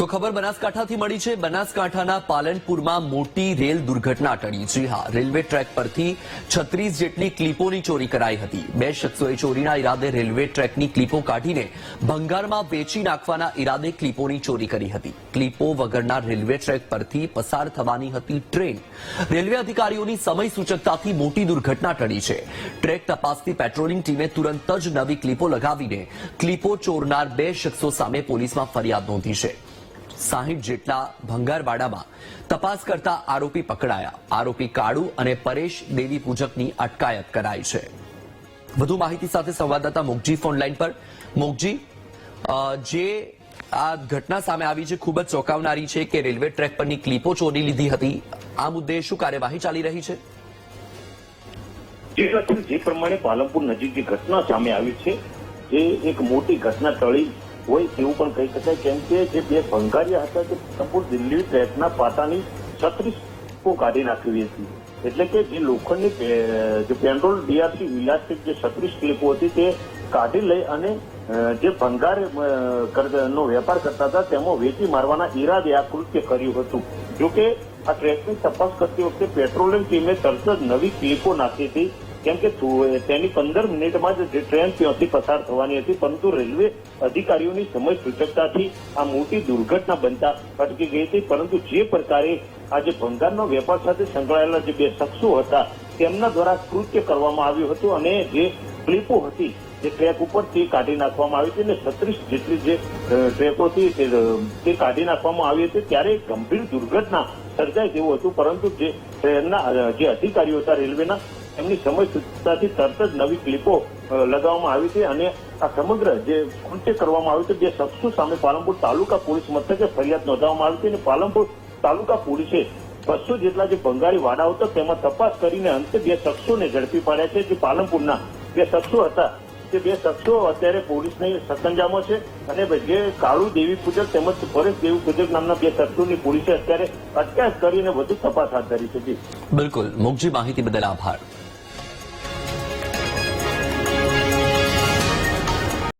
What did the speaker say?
તો ખબર બનાસકાંઠાથી મળી છે. બનાસકાંઠાના પાલનપુરમાં મોટી રેલ દુર્ઘટના ટળી. જી હા, રેલવે ટ્રેક પરથી છત્રીસ જેટલી ક્લિપોની ચોરી કરાઈ હતી. બે શખ્સોએ ચોરીના ઈરાદે રેલવે ટ્રેકની ક્લિપો કાઢીને ભંગારમાં વેચી નાખવાના ઈરાદે ક્લિપોની ચોરી કરી હતી. ક્લિપો વગરના રેલવે ટ્રેક પરથી પસાર થવાની હતી ટ્રેન. રેલવે અધિકારીઓની સમય સૂચકતાથી મોટી દુર્ઘટના ટળી છે. ટ્રેક તપાસથી પેટ્રોલિંગ ટીમે તુરંત જ નવી ક્લિપો લગાવીને ક્લિપો ચોરનાર બે શખ્સો સામે પોલીસમાં ફરિયાદ નોંધી છે. સાહીઠ જેટલા ભંગારવાડામાં તપાસ કરતા આરોપી પકડાયા. આરોપી કાળુ અને પરેશ દેવી પૂજકની અટકાયત કરાઈ છે. વધુ માહિતી સાથે સંવાદદાતા મોગજી ફોનલાઈન પર. મોગજી જે આ ઘટના સામે આવી છે, ખૂબ જ ચોંકાવનારી છે કે રેલવે ટ્રેક પરની ક્લિપો ચોરી લીધી હતી. આ મુદ્દે શું કાર્યવાહી ચાલી રહી છે? જે પ્રમાણે પાલનપુર નજીક જે ઘટના સામે આવી છે એ એક મોટી ઘટના ટળી હોય તેવું પણ કહી શકાય. કેમ કે જે બે ભંગારિયા હતા તે સંપૂર્ણ દિલ્હી ટ્રેકના પાટાની છત્રીસ કાઢી નાખી હતી. એટલે કે જે લોખંડની જે પેટ્રોલ ડીઆરસી ઇલાસ્ટિક જે છત્રીસ ક્લિપો હતી તે કાઢી લઈ અને જે ભંગાર નો વેપાર કરતા હતા તેમાં વેચી મારવાના ઈરાદે આ કૃત્ય કર્યું હતું. જોકે આ ટ્રેકની તપાસ કરતી વખતે પેટ્રોલિયમ ટીમે તરત જ નવી ક્લિપો નાખી હતી. કેમ કે તેની પંદર મિનિટમાં જ ટ્રેન ત્યાંથી પસાર થવાની હતી પરંતુ રેલવે અધિકારીઓની સમય સૂચકતાથી આ મોટી દુર્ઘટના બનતા અટકી ગઈ હતી પરંતુ જે પ્રકારે આ જે ભંગારનો વેપાર સાથે સંકળાયેલા જે બે શખ્સો હતા તેમના દ્વારા કૃત્ય કરવામાં આવ્યું હતું અને જે ક્લિપો હતી જે ટ્રેક ઉપર તે કાઢી નાખવામાં આવી હતી અને છત્રીસ જેટલી જે ટ્રેકો હતી તે, કાઢી નાખવામાં આવી હતી ત્યારે ગંભીર દુર્ઘટના સર્જાય તેવું હતું પરંતુ જે ટ્રેનના જે અધિકારીઓ હતા રેલવેના એમની સમયસૂચિતાથી તરત જ નવી ક્લિપો લગાવવામાં આવી છે અને આ સમગ્ર જે કૃત્ય કરવામાં આવ્યું હતું બે શખ્સો સામે પાલનપુર તાલુકા પોલીસ મથકે ફરિયાદ નોંધવામાં આવી હતી અને પાલનપુર તાલુકા પોલીસે બસો જેટલા જે ભંગારી વાડાઓ હતા, તેમાં તપાસ કરીને અંતે બે શખ્સોને ઝડપી પાડ્યા છે. જે પાલનપુરના બે શખ્સો હતા, તે બે શખ્સો અત્યારે પોલીસની સતંજામાં છે અને જે કાળુ દેવી પૂજક તેમજ પરેશ દેવી પૂજક નામના બે શખ્સોની પોલીસે અત્યારે અટકાયત કરીને વધુ તપાસ હાથ ધરી છે. બિલકુલ. મોગજી માહિતી બદલ આભાર.